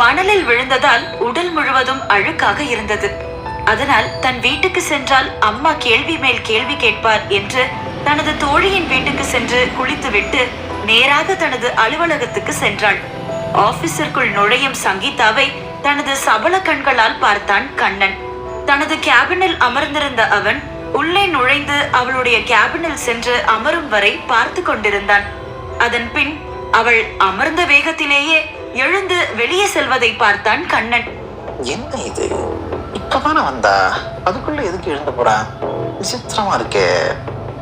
மணலில் விழுந்ததால் உடல் முழுவதும் அழுக்காக இருந்தது. அதனால் தன் வீட்டுக்கு சென்றால் அம்மா கேள்வி மேல் கேள்வி கேட்பார் என்று தனது தோழியின் வீட்டுக்கு சென்று குளித்துவிட்டு நேராக தனது அலுவலகத்துக்கு சென்றாள். ஆபீஸிற்குள் நுழையும் சங்கீதாவை தனது சபல கண்களால் பார்த்தான் கண்ணன். தனது கேபினில் அமர்ந்திருந்த அவன் உள்ளே நுழைந்து அவளுடைய கேபினில் சென்று அமரும் வரை பார்த்து கொண்டிருந்தான். அதன் பின் அவள் அமர்ந்த வேகத்திலேயே எழுந்து வெளியே செல்வதை பார்த்தான் கண்ணன். என்ன இது? இப்பதானே வந்தா? அதுக்குள்ள எதுக்கு எழுந்து போறா? விசித்திரமா இருக்கே.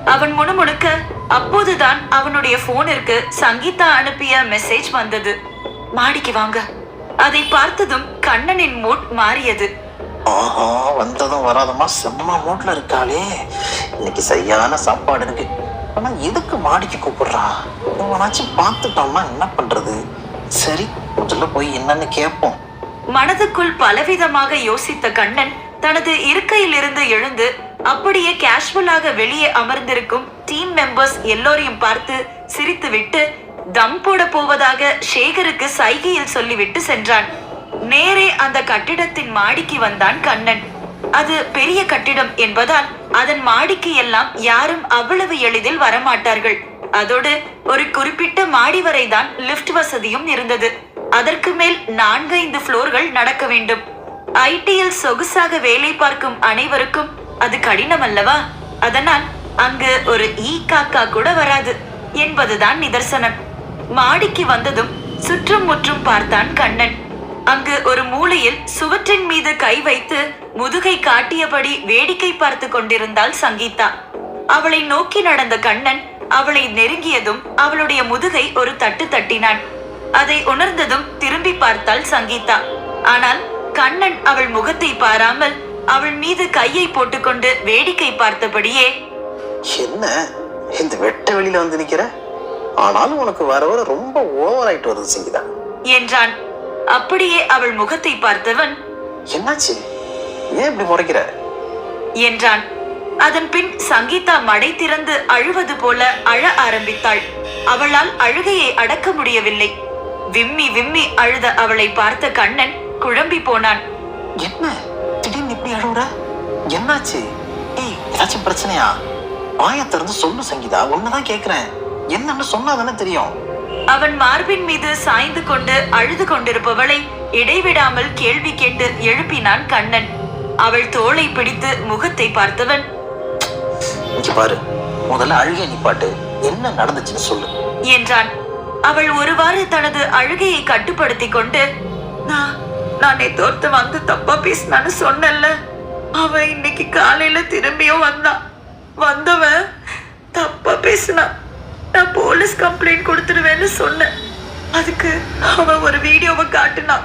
அவன் முணுமுணுக்க அப்போதுதான் அவனுடைய போனிற்கு சங்கீதா அனுப்பிய மெசேஜ் வந்தது. மாடிக்கு வாங்க. அதை பார்த்ததும் கண்ணனின் மூட் மாறியது. ஆஹா வந்ததும் வராதமா செம்ம மூட்ல இருக்காளே. இன்னைக்கு சரியான சாப்பாடு இருக்கு. ஆனா எதுக்கு மாடிக்கு கூப்பிடுறா? இவனாச்சும் பார்த்துட்டோம்னா என்ன பண்றது? சரி முதல்ல போய் என்னன்னு கேட்போம் மனதுக்குள் பலவிதமாக யோசித்த கண்ணன் தனது இருக்கையில் இருந்து எழுந்து அப்படியே கேஷுவலாக வெளியே அமர்ந்திருக்கும் டீம் மெம்பர்ஸ் எல்லோரையும் பார்த்து சிரித்துவிட்டு தம் போட போவதாக சேகருக்கு சைகையில் சொல்லிவிட்டு சென்றான். நேரே அந்த கட்டிடத்தின் மாடிக்கு வந்தான் கண்ணன். அது பெரிய கட்டிடம் என்பதால் அதன் மாடிக்கு எல்லாம் யாரும் அவ்வளவு எளிதில் வரமாட்டார்கள். அதோடு ஒரு குறிப்பிட்ட மாடி வரைதான் லிஃப்ட் வசதியும் இருந்தது. அதற்கு மேல் நான்கு ஐந்து ஃப்ளோர்கள் நடக்க வேண்டும். ஐடியில் சொகுசாக வேலை பார்க்கும் அனைவருக்கும் அது கடினம் அல்லவா? அதனால் அங்கு ஒரு ஈ காக்கா கூட வராது என்பதுதான் நிதர்சனம். மாடிக்கு வந்ததும் சுற்றும் முற்றும் பார்த்தான் கண்ணன். அங்கு ஒரு மூலையில் சுவற்றின் மீது கை வைத்து முதுகை காட்டியபடி வேடிக்கை பார்த்து கொண்டிருந்தாள் சங்கீதா. அவளை நோக்கி நடந்த கண்ணன் அவளை நெருங்கியதும் அவளுடைய முதுகை ஒரு தட்டு தட்டினான். அதை உணர்ந்ததும் திரும்பி பார்த்தாள் சங்கீதா. ஆனால் கண்ணன் அவள் முகத்தை பாராமல் அவள் மீது கையை போட்டுக்கொண்டு வேடிக்கை பார்த்தபடியே என்ன? இந்த வெட்ட வெளியில வந்து நிக்கிற? ஆனாலும் உனக்கு வர வர ரொம்ப ஓவர் ஆயிட்டு வருது சங்கீதா. என்றான். அப்படியே அவள் முகத்தை பார்த்தவன் என்னாச்சு? ஏன் இப்படி முறைக்கிற? என்றான். அதன் பின் சங்கீதா மடை திறந்து அழுவது போல அழ ஆரம்பித்தாள். அவளால் அழுகையை அடக்க முடியவில்லை. விம்மி விம்மி அழுத அவளை பார்த்த கண்ணன் குழம்பி போனான். என்ன? திடீர்னு இப்படி அழுவுற? என்னாச்சு? ஏய் ஏதாச்சும் பிரச்சனையா? வாய திறந்து சொல்லு சங்கீதா. உன்னதான் கேக்குறேன். என்னன்னு சொன்னா தானே தெரியும். அவன் மார்பின் மீது சாய்ந்து கொண்டு அழுது கொண்டிருப்பவளை இடைவிடாமல் கேள்வி கேட்டு எழுப்பினான் கண்ணன். அவள் தோளை பிடித்து முகத்தை பார்த்தவன் பாரு முதல்ல அழுகை நிப்பாட்டு. என்ன நடந்துச்சுன்னு சொல்லு. என்றான். அவள் ஒருவாறு தனது அழுகையை கட்டுப்படுத்தி கொண்டு நான் நான் தோர்த்து வந்து தப்பா பேசினான்னு சொன்னேன்ல. அவன் இன்னைக்கு காலையில திரும்பியும் வந்தான் வந்தவன் தப்பா பேசினான் நான் போலீஸ் கம்ப்ளைண்ட் கொடுத்துடுவேன்னு சொன்னேன். அதுக்கு அவன் ஒரு வீடியோவை காட்டினான்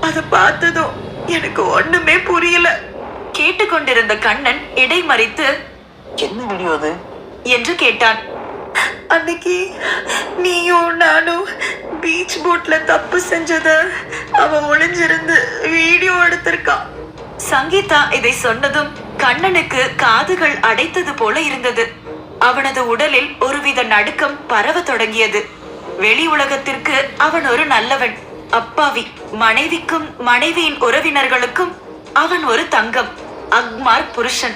அதை பார்த்ததும் எனக்கு ஒண்ணுமே புரியல. கேட்டுக்கொண்டிருந்த கண்ணன் இடைமறித்து என்ன வீடியோ அது? என்று கேட்டான். அன்னைக்கு நீயும் நானும் பீச் போட்ல தப்பு செஞ்சத அவ ஒளிஞ்சிருந்து வீடியோ எடுத்திருக்கான். சங்கீதா இதை சொன்னதும் கண்ணனுக்கு காதுகள் அடைத்தது போல இருந்தது. அவனது உடலில் ஒருவித நடுக்கம் பரவ தொடங்கியது. வெளி உலகத்திற்கு அவன் ஒரு நல்லவன். அப்பாவி மனைவிக்கும் மனைவியின் உறவினர்களுக்கும் அவன் ஒரு தங்கம் அக்மார் புருஷன்.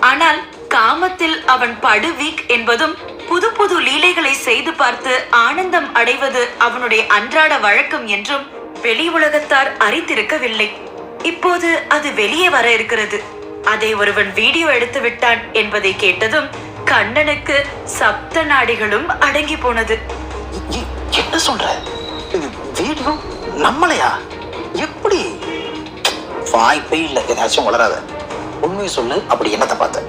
ஆனால் காமத்தில் அவன் படு வீக் என்பதும் புது புது லீலைகளை செய்து பார்த்து ஆனந்தம் அடைவது அவனுடைய அன்றாட வழக்கம் என்றும் வெளி உலகத்தார் அறிந்திருக்கவில்லை. இப்போது அது வெளியே வர இருக்கிறது. அதை ஒருவன் வீடியோ எடுத்து விட்டான் என்பதை கேட்டதும் கண்ணனுக்கு சப்த நாடிகளும் அடங்கி போனது. என்ன சொல்ற? வீடியோ நம்மளையா? எப்படி? வாய்ப்பே இல்லை. ஏதாச்சும் வளராத. உண்மையை சொல்லு அப்படி என்னத்தை பார்த்த?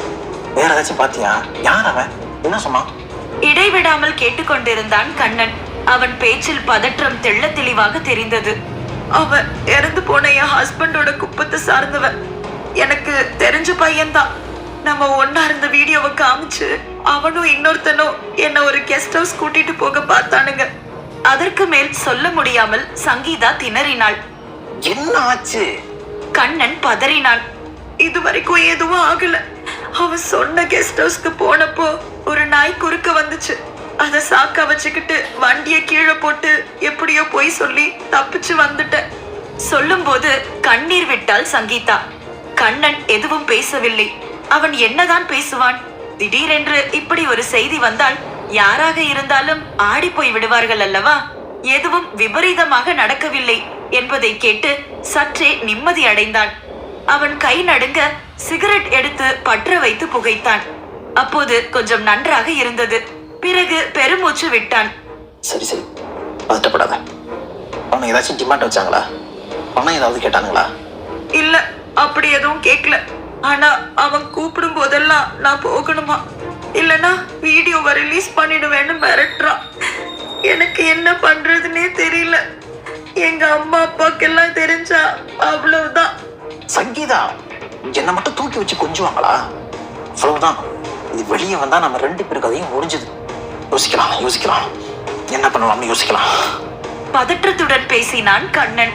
வேற ஏதாச்சும் பாத்தியா? யார் அவன்? என்ன சொன்னான்? இடைவிடாமல் கேட்டுக்கொண்டிருந்தான் கண்ணன். அவன் பேச்சில் பதற்றம் தெள்ள தெளிவாக தெரிந்தது. அவன் இறந்து போன என் ஹஸ்பண்டோட குப்பத்தை சார்ந்தவன். எனக்கு தெரிஞ்ச பையன்தான். நம்ம ஒன்னா இருந்த வீடியோவை காமிச்சு அவனும் இன்னொருத்தனும் என்ன ஒரு கெஸ்ட் ஹவுஸ் கூட்டிட்டு போக பார்த்தானுங்க. அதற்கு மேல் சொல்ல முடியாமல் சங்கீதா திணறினாள். என்ன ஆச்சு கண்ணன் பதறினான். இதுவரைக்கும் எதுவும் ஆகல. அவன் சொன்ன கெஸ்ட் ஹவுஸ்க்கு போனப்போ ஒரு நாய் குறுக்க வந்துச்சு. அத சாக்கா வச்சுக்கிட்டு வண்டிய கீழே போட்டு எப்படியோ போய் சொல்லி தப்பிச்சு வந்துட்டேன். சொல்லும்போது கண்ணீர் விட்டாள் சங்கீதா. கண்ணன் எதுவும் பேசவில்லை. அவன் என்னதான் பேசுவான்? திடீரென்று இப்படி ஒரு செய்தி வந்தால் யாராக இருந்தாலும் ஆடி போய் விடுவார்கள் அல்லவா? எதுவும் விபரீதமாக நடக்கவில்லை என்பதை கேட்டு சற்றே நிம்மதி அடைந்தான். அவன் கை நடுங்க சிகரெட் எடுத்து பற்ற வைத்து புகைத்தான். அப்போது கொஞ்சம் நன்றாக இருந்தது. பிறகு பெருமூச்சு விட்டான். சரி சரி. பதட்டப்படாத. அவனை ஏதாச்சும் டிமாண்ட் வச்சாங்களா? பணம் ஏதாவது கேட்டானுங்களா? இல்ல அப்படி எதுவும் கேட்கல ஆனா அவன் கூப்பிடும் போதெல்லாம் நான் போகணுமா? இல்லனா வீடியோவை ரிலீஸ் பண்ணிடுவேன்னு மிரட்டுறான் எனக்கு என்ன பண்றதுன்னே தெரியல. எங்க அம்மா அப்பாக்கெல்லாம் தெரிஞ்சா அவ்வளவுதான். சங்கீதா என்னை மட்டும் தூக்கி வச்சு கொஞ்சுவாங்களா? அவ்வளவுதான். இது வெளியே வந்தா நம்ம ரெண்டு பேருக்கு அதையும் முடிஞ்சது. யோசிக்கலாம் யோசிக்கலாம். என்ன பண்ணலாம்னு யோசிக்கலாம். பதற்றத்துடன் பேசினான் கண்ணன்.